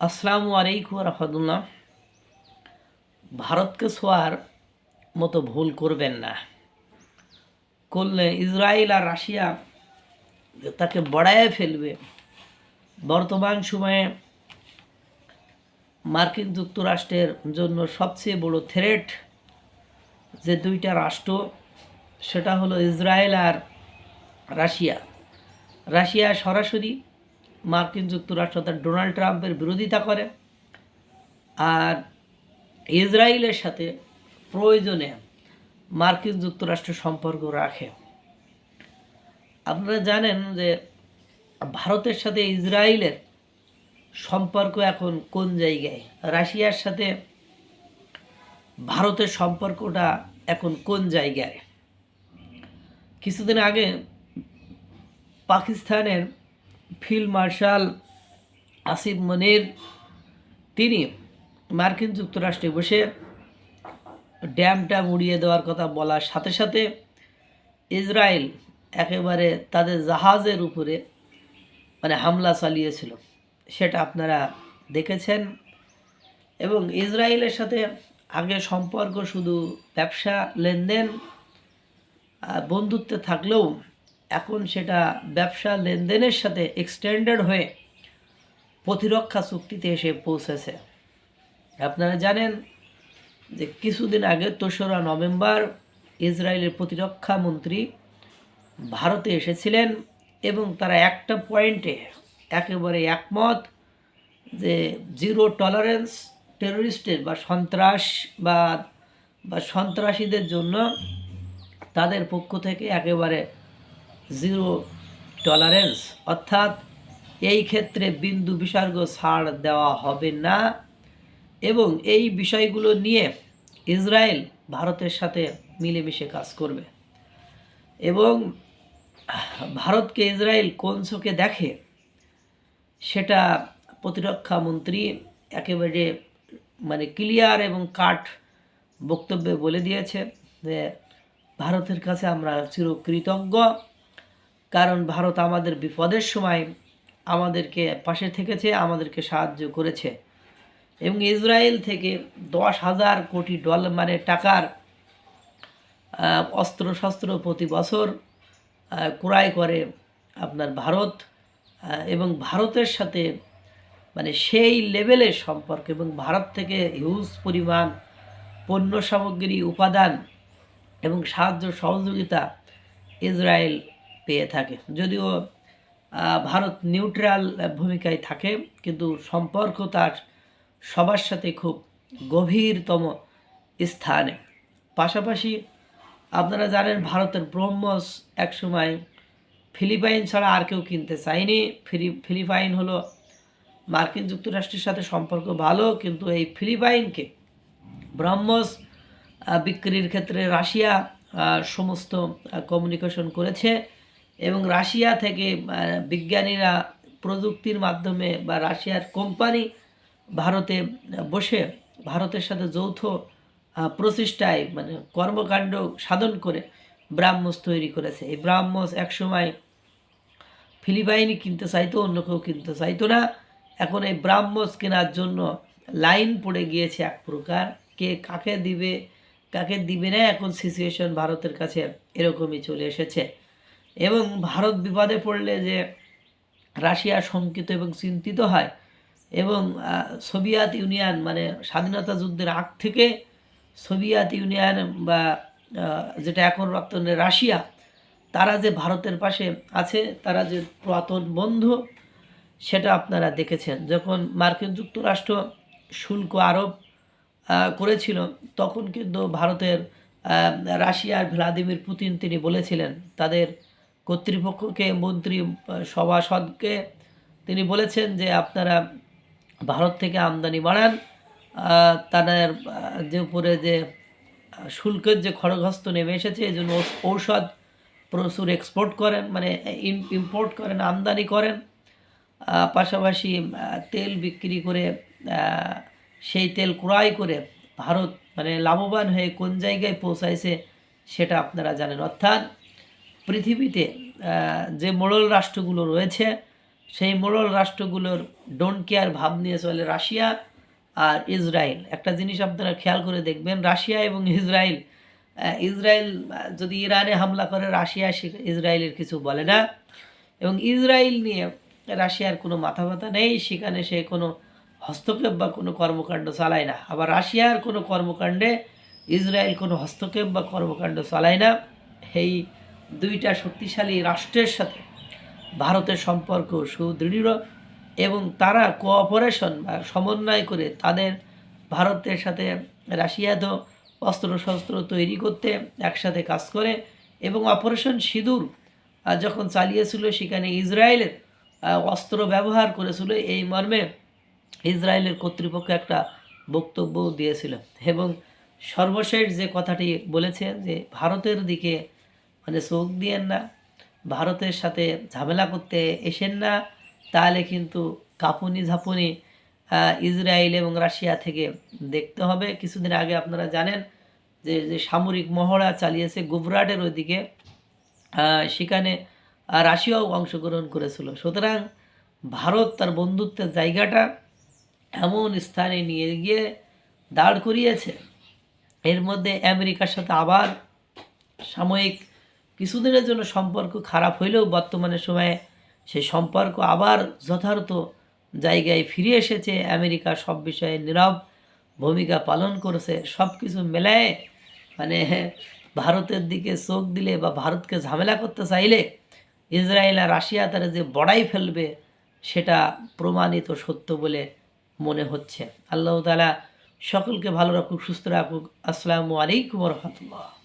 আসসালামু আলাইকুম রহমতুল্লাহ। ভারতকে ছোঁয়ার মতো ভুল করবেন না। করলে ইসরায়েল আর রাশিয়া তাকে বড়ায় ফেলবে, বর্তমান সময়ে মার্কিন যুক্তরাষ্ট্রের জন্য সবচেয়ে বড় থ্রেট যে দুইটা রাষ্ট্র, সেটা হলো ইসরায়েল আর রাশিয়া। রাশিয়া সরাসরি মার্কিন যুক্তরাষ্ট্র তার ডোনাল্ড ট্রাম্পের বিরোধিতা করে, আর ইসরায়েলের সাথে প্রয়োজনে মার্কিন যুক্তরাষ্ট্র সম্পর্ক রাখে। আপনারা জানেন যে ভারতের সাথে ইসরায়েলের সম্পর্ক এখন কোন জায়গায়? রাশিয়ার সাথে ভারতের সম্পর্কটা এখন কোন জায়গায়? কিছুদিন আগে পাকিস্তানের ফিল্ড মার্শাল আসিফ মনির, তিনি মার্কিন যুক্তরাষ্ট্রে বসে ড্যামটা উড়িয়ে দেওয়ার কথা বলার সাথে সাথে ইসরায়েল একেবারে তাদের জাহাজের উপরে মানে হামলা চালিয়েছিল। সেটা আপনারা দেখেছেন। এবং ইসরায়েলের সাথে আগে সম্পর্ক শুধু ব্যবসা লেনদেন বন্ধুত্বে থাকলেও এখন সেটা ব্যবসা লেনদেনের সাথে এক্সটেন্ডেড হয়ে প্রতিরক্ষা চুক্তিতে এসে পৌঁছেছে। আপনারা জানেন যে কিছুদিন আগে তেসরা নভেম্বর ইসরায়েলের প্রতিরক্ষা মন্ত্রী ভারতে এসেছিলেন এবং তারা একটা পয়েন্টে একেবারে একমত যে জিরো টলারেন্স টেররিস্টের বা সন্ত্রাস বা সন্ত্রাসীদের জন্য তাদের পক্ষ থেকে একেবারে জিরো টলারেন্স অর্থাৎ এই ক্ষেত্রে বিন্দু বিসর্গ ছাড় দেওয়া হবে না। এবং এই বিষয়গুলো নিয়ে ইসরায়েল ভারতের সাথে মিলেমিশে কাজ করবে। এবং ভারতকে ইসরায়েল কোন চোখে দেখে সেটা প্রতিরক্ষা মন্ত্রী একেবারে মানে ক্লিয়ার এবং কাট বক্তব্যে বলে দিয়েছে যে, ভারতের কাছে আমরা চিরকৃতজ্ঞ। কারণ ভারত আমাদের বিপদের সময় আমাদেরকে পাশে থেকেছে, আমাদেরকে সাহায্য করেছে। এবং ইসরায়েল থেকে দশ হাজার কোটি ডলার মানে টাকার অস্ত্র শস্ত্র প্রতি বছর ক্রয় করে আপনার ভারত এবং ভারতের সাথে মানে সেই লেভেলের সম্পর্ক এবং ভারত থেকে হিউজ পরিমাণ পণ্য সামগ্রী, উপাদান এবং সাহায্য সহযোগিতা ইসরায়েল পেয়ে থাকে। যদিও ভারত নিউট্রাল ভূমিকায় থাকে, কিন্তু সম্পর্ক তার সবার সাথে খুব গভীরতম স্থানে। পাশাপাশি আপনারা জানেন, ভারতের ব্রহ্মস একসময় ফিলিপাইন ছাড়া আর কেউ কিনতে চায়নি। ফিলি, ফিলিপাইন হলো মার্কিন যুক্তরাষ্ট্রের সাথে সম্পর্ক ভালো, কিন্তু এই ফিলিপাইনকে ব্রহ্মস বিক্রির ক্ষেত্রে রাশিয়া সমস্ত কমিউনিকেশন করেছে। এবং রাশিয়া থেকে বিজ্ঞানীরা প্রযুক্তির মাধ্যমে বা রাশিয়ার কোম্পানি ভারতে বসে ভারতের সাথে যৌথ প্রচেষ্টায় মানে কর্মকাণ্ড সাধন করে ব্রাহ্মস তৈরি করেছে। এই ব্রাহ্মস একসময় ফিলিপাইনি কিনতে চাইতো, অন্য কেউ কিনতে চাইতো না। এখন এই ব্রাহ্মস কেনার জন্য লাইন পড়ে গিয়েছে এক প্রকার। কে কাকে দিবে কাকে দিবে না, এখন সিচুয়েশন ভারতের কাছে এরকমই চলে এসেছে। এবং ভারত বিপদে পড়লে যে রাশিয়া শঙ্কিত এবং চিন্তিত হয় এবং সোভিয়েত ইউনিয়ন মানে স্বাধীনতা যুদ্ধের আগ থেকে সোভিয়েত ইউনিয়ন বা যেটা এখন বর্তমানে রাশিয়া, তারা যে ভারতের পাশে আছে, তারা যে পুরাতন বন্ধু, সেটা আপনারা দেখেছেন। যখন মার্কিন যুক্তরাষ্ট্র শুল্ক আরোপ করেছিল, তখন কিন্তু ভারতের রাশিয়ার ভ্লাদিমির পুতিন তিনি বলেছিলেন, তাদের কর্তৃপক্ষকে, মন্ত্রী সভাসদকে তিনি বলেছেন যে আপনারা ভারত থেকে আমদানি বাড়ান তাদের যে উপরে যে শুল্কের যে খড়গস্ত নেমে এসেছে, এই জন্য ঔষধ প্রচুর এক্সপোর্ট করেন মানে ইম্পোর্ট করেন, আমদানি করেন। পাশাপাশি তেল বিক্রি করে সেই তেল ক্রয় করে ভারত মানে লাভবান হয়ে কোন জায়গায় পৌঁছাইছে সেটা আপনারা জানেন। অর্থাৎ পৃথিবীতে যে মোড়ল রাষ্ট্রগুলো রয়েছে, সেই মোড়ল রাষ্ট্রগুলোর ডোন্ট কেয়ার ভাব নিয়ে চলে রাশিয়া আর ইসরায়েল। একটা জিনিস আপনারা খেয়াল করে দেখবেন, রাশিয়া এবং ইসরায়েল ইসরায়েল যদি ইরানে হামলা করে, রাশিয়া ইসরায়েলের কিছু বলে না। এবং ইসরায়েল নিয়ে রাশিয়ার কোনো মাথা ব্যথা নেই, সেখানে সে কোনো হস্তক্ষেপ বা কোনো কর্মকাণ্ড চালায় না। আবার রাশিয়ার কোনো কর্মকাণ্ডে ইসরায়েল কোনো হস্তক্ষেপ বা কর্মকাণ্ড চালায় না। এই দুইটা শক্তিশালী রাষ্ট্রের সাথে ভারতের সম্পর্ক সুদৃঢ় এবং তারা কোঅপারেশন বা সমন্বয় করে তাদের ভারতের সাথে রাশিয়া তো অস্ত্র শস্ত্র তৈরি করতে একসাথে কাজ করে এবং অপারেশন সিঁদুর যখন চালিয়েছিল সেখানে ইসরায়েলের অস্ত্র ব্যবহার করেছিল এই মর্মে ইসরায়েলের কর্তৃপক্ষ একটা বক্তব্য দিয়েছিল এবং সর্বশেষ যে কথাটি বলেছে যে ভারতের দিকে মানে চোখ দিয়েন না। ভারতের সাথে ঝামেলা করতে এসেন না। তাহলে কিন্তু কাপুনি ঝাপুনি ইসরায়েল এবং রাশিয়া থেকে দেখতে হবে। কিছুদিন আগে আপনারা জানেন যে যে সামরিক মহড়া চালিয়েছে গুজরাটের ওইদিকে। সেখানে রাশিয়াও অংশগ্রহণ করেছিল। সুতরাং ভারত তার বন্ধুত্বের জায়গাটা এমন স্থানে নিয়ে গিয়ে দাঁড় করিয়েছে। এর মধ্যে আমেরিকার সাথে আবার সাময়িক কিছুদিনের জন্য সম্পর্ক খারাপ হইলেও বর্তমানে সময়ে সেই সম্পর্ক আবার যথার্থ জায়গায় ফিরে এসেছে। আমেরিকা সব বিষয়ে নীরব ভূমিকা পালন করেছে। সব কিছু মেলায় মানে ভারতের দিকে চোখ দিলে বা ভারতকে ঝামেলা করতে চাইলে ইসরায়েল আর রাশিয়া তারা যে বড়াই ফেলবে সেটা প্রমাণিত সত্য বলে মনে হচ্ছে। আল্লাহ তালা সকলকে ভালো রাখুক, সুস্থ রাখুক। আসসালামু আলাইকুম রহমতুল্লাহ।